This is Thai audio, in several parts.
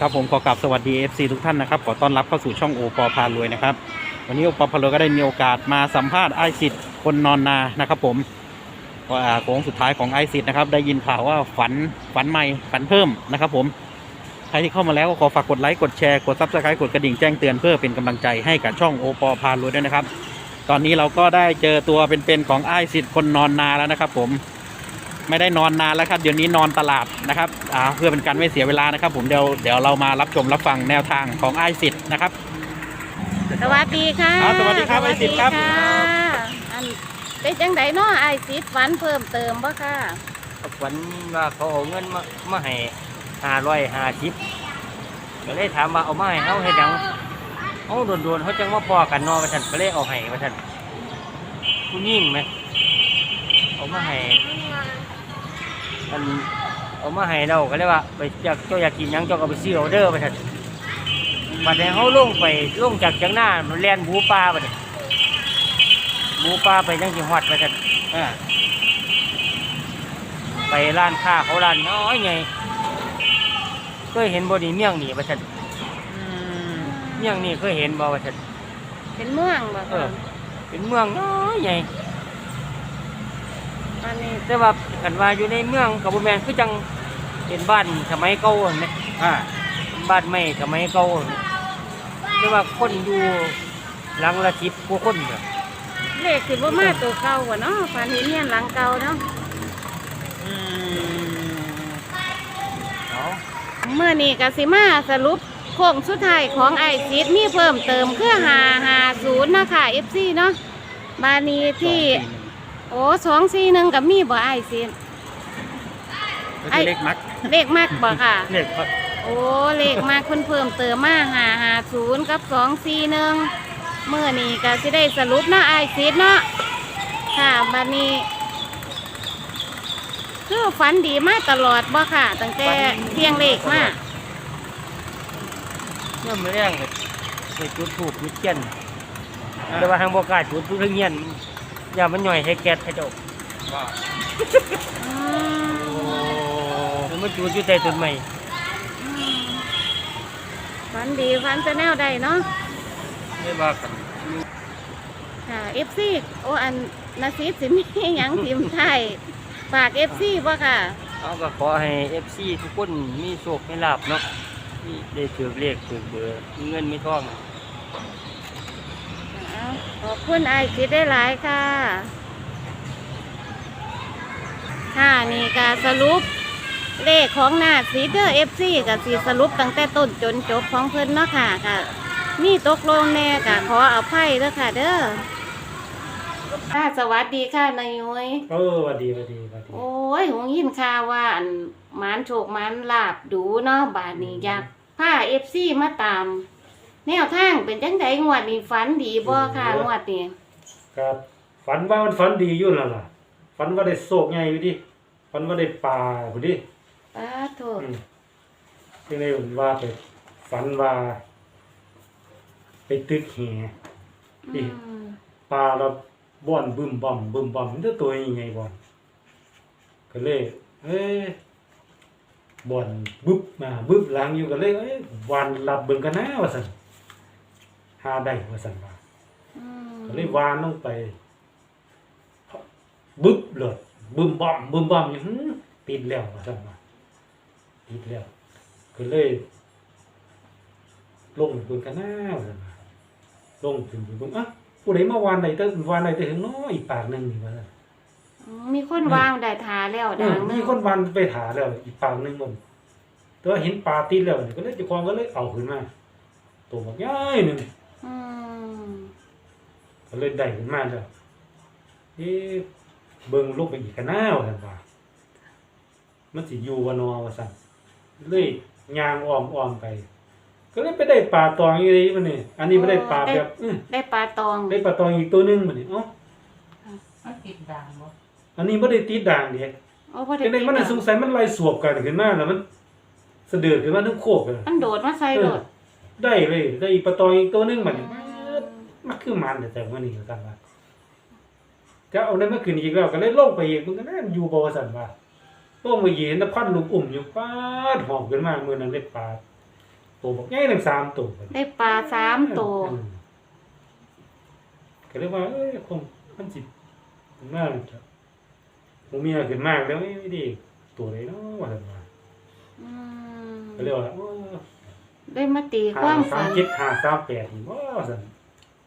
ครับผมขอกราบสวัสดี FC ทุกท่านนะครับขอต้อนรับเข้าสู่ช่องโอปอพารวยนะครับวันนี้โอปอพารวยก็ได้มีโอกาสมาสัมภาษณ์ไอซิดคนนอนนานะครับผมโค้งสุดท้ายของไอซิดนะครับได้ยินข่าวว่าฝันฝันใหม่ฝันเพิ่มนะครับผมใครที่เข้ามาแล้วก็ขอฝากกดไลค์กดแชร์กดซับสไครต์กดกระดิ่งแจ้งเตือนเพื่อเป็นกำลังใจให้กับช่องโอปอพารวยด้วยนะครับ ตอนนี้เราก็ได้เจอตัวเป็นๆของไอซิดคนนอนนาแล้วนะครับผม ไม่ได้นอนนานแล้วครับ เดี๋ยวนี้นอนตลาดนะครับอ่าเพื่อเป็นการไม่เสียเวลานะครับ ผมเดี๋ยวเดี๋ยวเรามารับชมรับฟังแนวทางของไอซิดนะครับ สวัสดีค่ะครับสวัสดีครับไอซิดครับสวัสดีค่ะอันเป็นจังไดเนาะไอซิดฝันเพิ่มเติมบ่ค่ะวันว่าเขาเอาเงินมามาให้ห้าร้อยห้าสิบก็เลยถามว่าเอามาให้เขาให้ดังเอาโดนๆเขาจังมาพอกันเนอมาฉันก็เลยเอาให้มาฉันผู้ยิ่งไหมเอามาให้ อันเอามาให้เราก็เลยว่าไปอยากเจ้าอยากกินหยังเจ้าก็ไปซื้อเอาเด้อมาฉันบัดนี้เขาลงไปลงจากจังหน้ามันแล่นหมูปลาบัดนี้หมูปลาไปจังสิฮอดมาฉันอ่าไปร้านค้าเขาร้านน้อยไงเคยเห็นบอดีเมี่ยงนี่ประชันอืมเมี่ยงนี่เคยเห็นบ่ประชันเป็นเมืองบ่เอค่ะอเป็นเมืองน้อยไง อันนี้แต่ว่ากันว่าอยู่ในเมืองกับบุแมนคือจังเป็นบ้านสมัยเก่าเห็นไหมอ่าเป็นบ้านไม้สมัยเก่าแต่ว่าคนอยู่หลังละสิบกว่าคนเนี่ยเลขสิบ่มาตัวเก่าบ่เนาะฝันเห็นเฮียนหลังเก่าเนาะอืมเอาเมื่อนี้ก็สิมาสรุปโค้งสุดท้ายของไอซิดมีเพิ่มเติมคือ550เนาะค่ะ FC เนาะบานี้ที่โอ้ 241ก็มีบ่ไอซิดก็คือเลขมัดเลขมากบ่ค่ะเนี่ยโอ้เลขมากเพิ่นเพิ่มเติมมาหาหาศูนย์กับสองสี่หนึ่งเมื่อนี้ก็สิได้สรุปเนาะไอายซิดเนาะค่ะบัดนี้ คือฝันดีมากตลอดบ่ค่ะ ตั้งแต่เที่ยงเลขมาเนี่ยมันเรื่องเลยไปจุดถูกจุดเทียนแต่ว่าทางบกล้าจุดทุกเงี้ยน อย่ามันหน่อยให้แก๊สให้เจ้าอืมมันมาจุดอยู่ใต้ต้นไม้ฝันดีฝันจะแนวใดเนาะไม่ว่ากันค่ะเอฟซีโออันนาซิดสิมีหยังทีมไทยฝากเอฟซีบ่ค่ะเอาก็ขอให้เอฟซีทุกคนมีโชคมีลาบเนาะมีได้ถือเลขถือเบอร์มีเงินมีทองเอา ขอบคุณไอซิดได้หลายค่ะค่ะนี่ก็สรุปเลขของหน้าซีเดอร์เอฟซีกับสีสรุปตั้งแต่ต้นจนจบของเพิ่นเนาะค่ะค่ะมีตกลงแน่กะขอเอาไพ่เด้อค่ะ เด้อค่ะสวัสดีค่ะนายยุ้ยเออสวัสดีสวัสดีสวัสดีโอ้ยหงยินข่าวว่าอันหมานโชคหมานลาบดูเนาะบาดนี้อยากพาเอฟซีมาตาม แนวทางเป็นจังไดงวดนี้ฝันดีบ่ค่ะงวดนี้ครับฝันว่ามันฝันดีอยู่นั่นล่ะฝันว่าได้โศกใหญ่อยู่ดิฝันว่าได้ปลาอยู่ดิป้าโทษอืมที่ได้ว่าไปฝันว่า ไปตึกแห อืมปลาเราบ่อนบึ้มบ่อมบึ้มบ่อมมันจะตัวยังไงบ่อนก็เลย เอ้ยบ่อนบึ๊บมาบึ๊บหลังอยู่ก็เลยเอ้ยวันหลับเบิ่งกันนะว่าซั่นหาได้ว่าซั่นว่าอืมก็เลยวานลงไป บึ๊บเลยบึ้มบ้อมบึ้มบ้อมอยู่หึติดแล้วว่าซั่นว่าติดแล้วก็เลย ลงเบิ่งกันหน้าว่าซั่นว่าลงถึงเบิ่งอะผู้ใดมาวานใดเตวานใดเตถึงน้อยอีกปากหนึงนี่ว่าซั่นอืมมีคนวางได้ทาแล้วเอดัองหนึมีงคนวานไปถาแล้ว อีกปากหนึงมันแต่ว่าเห็นปลาติดแล้วนี่ก็เลยเจ้าของก็เลยเอาขึ้นมาตัวบักใหญ่หนึง อืมก็เลยได้ขึ้นมาแล้วเอ๊ะเบิ่งลงไปอีกกันหน้าว่าซั่นว่ามันสิอยู่วานอว่าซั่นเลยย่างอ้อมอ้อมไป ก็เลยไปได้ปลาตองอีกมันนี่อันนี้ไม่ได้ปลาแบบอื้อได้ปลาตองได้ปลาตองอีกตัวหนึงมันนี่เอ้ามันติดด่างบ่อันนี้บ่ได้ติดด่างเด้ โอ้พอจังได๋มันน่ะสงสัยมันไล่สวบกันขึ้นมาแล้วมันเสะเดือดขึ้นมาทั้งโคกเลยมันโดดมาใส่โดด ได้เลยได้อีกปลาตองอีกตัวหนึงมันนี่มันคือมันแต่แต่ว่านี่กันว่าก็เอาได้มาขึ้นอีกแล้วก็เลยลงไปอีกมันก็น่าอยู่บ่ว่าซั่นว่าลงไปอีกเห็นแต่พันลูกอุ่มอยู่ปาดหอมขึ้นมามื้อนั้นได้ปลาตัวบอกใหญ่ถึงสามตัวได้ปลาสามตัว อืมก็เลยว่าเอ้ยคงมันสิมากจะผมมีอะไรขึ้นมากแล้วไม่ไม่ดีตัวเลยเนาะว่าซั่นว่าอืมก็เลยว่าโอ้ ได้มาตีคหาวามสาฝัมนเจ็ดหาสามแปดนี่ว่าซั่น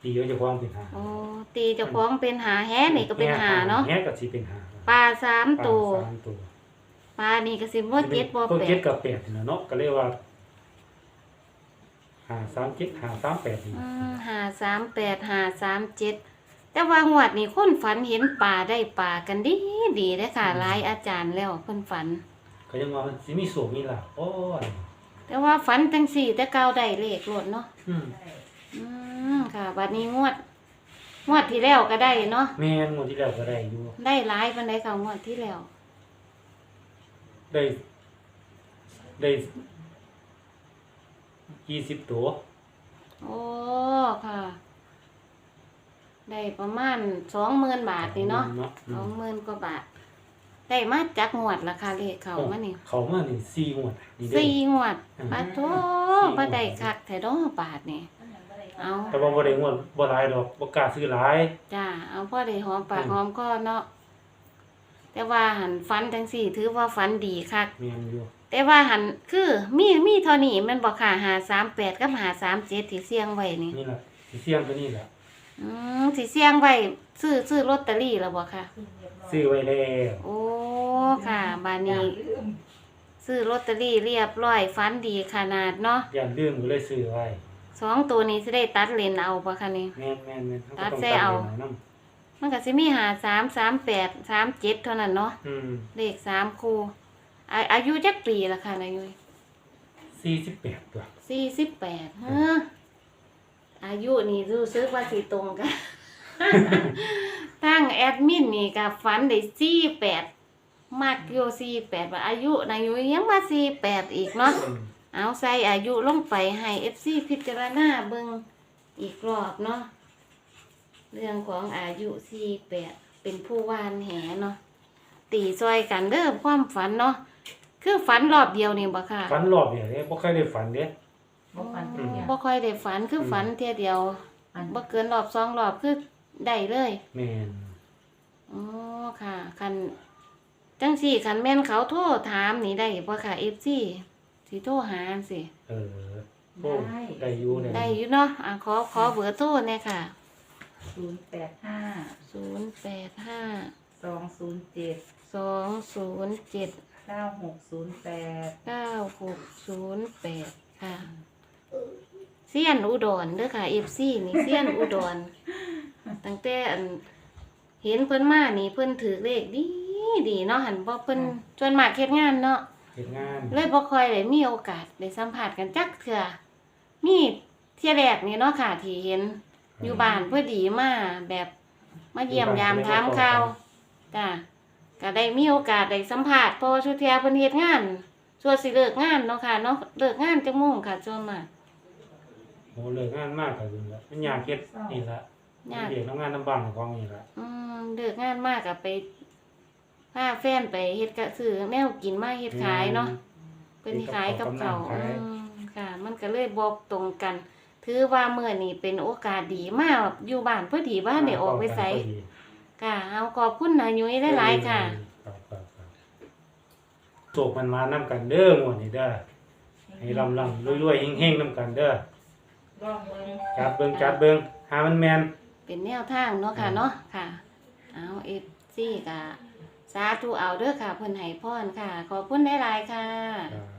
ตีเอาเจะความเป็นหาโอ้ตีเจ้าของเป็นหาแฮนี่ก็เป็นหาเนาะแฮก็สิเป็นหาปลาสามปลาตัวสามตัวปลานี่ก็สิบ่เจ็ดบ่ตัวแปเจ็ดดกับแปดนี่นะเนาะก็เลยว่าหาสามเจ็ดหาสามแปดนี่อืมหาสามแปดหาสามเจ็ดแต่ว่างวดนี้คนฝันเห็นปลาได้ปลากันดีดีเด้อค่ะหลายอาจารย์แล้วคนฝัน ก็ยังว่ามันสิมีสูงมีหลักโอ้ย แต่ว่าฝันจังสี่ แต่เก่าได้เลขโลดเนาะอืมอืมค่ะ บัดนี้งวด งวดที่แล้วก็ได้เนาะแม่นหมดที่แล้วก็ได้อยู่ได้หลายปานใดค่ะงวดที่แล้ว ได้ได้ยี่สิบตัวโอ้ค่ะ ได้ประมาณสองหมื่นบาทนี่เนาะเนาะสองหมื่นกว่าบาท ได้มาจากงวดราคาเลขเขามานี่เขามานี่สี่งวดนี่เด้อสี่งวดอืมปาโถสี่งวดบ่ได้คักแท้ดอกบาทนี่เอาแต่ว่าบ่ได้งวดบ่หลายดอกบ่กล้าซื้อหลายจ้าเอาพ่อได้หอมปากอืมหอมคอเนาะแต่ว่าหันฟันจังสี่ ถือว่าฟันดีคักแม่นอยู่แต่ว่าหันคือมีมีเท่านี้แมันบอกค่ะหาสามแปดกับหาสามเจ็ดที่เสี่ยงไว้นี่นี่แหละสิเสี่ยงตัวนี้แหละอืมที่เสี่ยงไว้ซื้อซื้อลอตเตอรี่แล้วบ่ค่ะ ซื้อไว้แล้วโอ้ค่ะบานนี้ซื้อลอตเตอรี่เรียบร้อยฟันดีขนาดเนาะอย่าลืมก็เลยซื้อไว้สองตัวนี้สิได้ตัดเลนเอาปะคะนี่ แม่นแม่นแม่นเขาก็ตัดต้องแซ่เอาตัดไปหน่อยนำมันก็สิมีหาสามสามแปดสามเจ็ดเท่านั้นเนาะอืมเลขสามคู่อาอายุจักปีละค่ะนายยุย48ตัวสี่สิบแปดเฮ้ออายุนี่รู้สึกว่าสิตรงกัน ทั้งแอดมินนี่กับฝันได้สี่แปดมากโยสี่แปดว่าอายุนายยุยยังมาสี่แปดอีกเนาะอืมเอาใส่อายุลงไปให้เอฟซีพิจารณาเบิ่งอีกรอบเนาะเรื่องของอายุสี่แปดเป็นผู้วานแหเนาะตีซอยกันเด้อความฝันเนาะคือฝันรอบเดียวนี่บ่ค่ะฝันรอบเนี่ยเด้บ่เคยได้ฝันเด้บ่ฟันอืมบ่ค่อยได้ฝันคืออมฝันเทียเดียวอันบ่เกินรอบสองรอบคือ ได้เลยแม่นอ๋อค่ะ คันจังสี่คันแม่นเขาโทรถามนี่ได้บ่ค่ะ FC สิโทรหาสิ เออโอ้ได้อยู่เนี่ยได้อยู่เนาะอะขอขอเบอร์โทรเนี่ยค่ะศูนย์แปดห้าศูนย์แปดห้าสองศูนย์เจ็ดสองศูนย์เจ็ด เก้าหกศูนย์แปดเก้าหกศูนย์แปดค่ะเซียนอุดรเด้อค่ะเอฟซีนี่เซียนอุดร ตั้งแต่อัน เห็นเพิ่นมานี่เพิ่นถือเลขดีดีเนาะหันบ่เพิ่นจวนมากเฮ็ดงานเนาะเฮ็ดงานเลยบ่ค่อยได้มีโอกาสได้สัมผัสกันจักเทื่อมีเที่ยแรกนี่เนาะค่ะที่เห็นอยู่บ้านเพื่อดีมาแบบมาเยี่ยมยามถามข่าวจ้ะก็ได้มีโอกาสได้สัมผัสเพราะว่าชุดเทียเพิ่นเฮ็ดงานส่วนสิเลิกงานเนาะค่ะเนาะเลิกงานจังโมงค่ะส่วนมากโหเลิกงานมากก็คือละมันยากเฮ็ดนี่ละ ยากเด็กทำงานทำบ้านของนี่ละอืมเลิกงานมากก็ไปพาแฟนไปเฮ็ดกะซื้อแนวกินมาเฮ็ดขายเนาะเพิ่นขายกับเขาวอืมค่ะ มันก็เลยบ่ตรงกัน ถือว่ามื้อนี้เป็นโอกาสดีมากอยู่บ้านพอดีบ้านได้ออกไปไสค่ะเอาขอบคุณนายยุ้ยหลายๆค่ะครับครับครับโศกมันมานํกันเด้อหมดนี่เด้อให้ลำลำรวยๆเฮงๆนํกันเด้อลองเบิ่งจัดเบิ่งจัดเบิ่งหามันแม่น เป็นแนวทางเนาะค่ะเนาะค่ะ เอาเอฟซีค่ะสาธุเอาเด้อค่ะเพิ่นให้พรค่ะ ขอบคุณหลายๆค่ะครับ